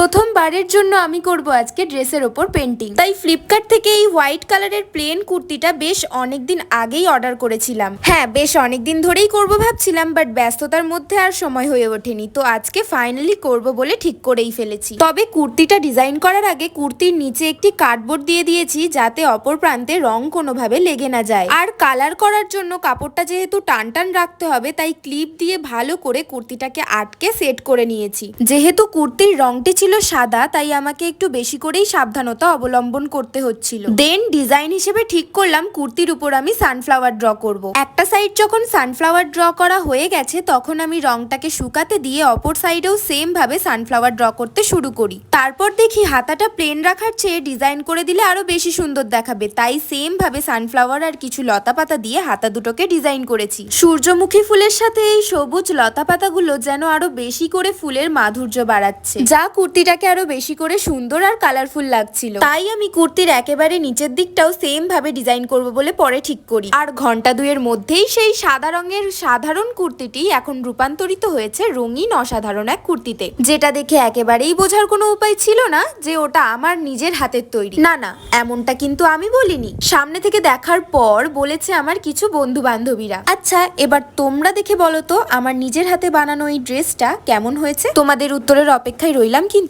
প্রথমবারের জন্য আমি করব আজকে ড্রেসের ওপর পেন্টিং। তাই ফ্লিপকার্ট থেকে এই হোয়াইট কালারের প্লেন কুর্তিটা বেশ অনেকদিন আগেই অর্ডার করেছিলাম। হ্যাঁ বেশ অনেকদিন ধরেই করব ভাবছিলাম, বাট ব্যস্ততার মধ্যে আর সময় হয়ে ওঠেনি। তো আজকে ফাইনালি করব বলে ঠিক করেই ফেলেছি। তবে কুর্তিটা ডিজাইন করার আগে কুর্তির নিচে একটি কার্ডবোর্ড দিয়ে দিয়েছি, যাতে অপর প্রান্তে রং কোনোভাবে লেগে না যায়। আর কালার করার জন্য কাপড়টা যেহেতু টান টান রাখতে হবে, তাই ক্লিপ দিয়ে ভালো করে কুর্তিটাকে আটকে সেট করে নিয়েছি। যেহেতু কুর্তির রংটি ছিল সাদা, তাই আমাকে একটু বেশি করেই সাবধানতা অবলম্বন করতে হচ্ছিল। দেন ডিজাইন হিসেবে ঠিক করলাম, কুর্তির উপর আমি সানফ্লাওয়ার ড্র করব। একটা সাইড যখন সানফ্লাওয়ার ড্র করা হয়ে গেছে, তখন আমি রংটাকে শুকাতে দিয়ে অপর সাইডেও সেম ভাবে সানফ্লাওয়ার ড্র করতে শুরু করি। তারপর দেখি হাতাটা প্লেন রাখার চেয়ে ডিজাইন করে দিলে আরও বেশি সুন্দর দেখাবে, তাই সেম ভাবে সানফ্লাওয়ার আর কিছু লতা পাতা দিয়ে হাতা দুটোকে ডিজাইন করেছি। সূর্যমুখী ফুলের সাথে এই সবুজ লতা পাতাগুলো যেন আরও বেশি করে ফুলের মাধুর্য বাড়াচ্ছে। যা কুর্তিটাকে আরও বেশি করে সুন্দর আর কালারফুল লাগছিল। তাই আমি কুর্তির একেবারে নিচের দিকটাও সেম ভাবে ডিজাইন করব বলে পরে ঠিক করি। আর ঘণ্টা দুয়ের মধ্যেই সেই সাদা রঙের সাধারণ কুর্তিটি এখন রূপান্তরিত হয়েছে রঙিন অসাধারণ এক কুর্তিতে। যেটা দেখে একেবারেই বোঝার কোনো উপায় ছিল না যে ওটা আমার নিজের হাতের তৈরি। না না, এমনটা কিন্তু আমি বলিনি। সামনে থেকে দেখার পর বলেছে আমার কিছু বন্ধু বান্ধবীরা আচ্ছা এবার তোমরা দেখে বলো তো, আমার নিজের হাতে বানানো এই ড্রেসটা কেমন হয়েছে? তোমাদের উত্তরের অপেক্ষায় রইলাম কিন্তু।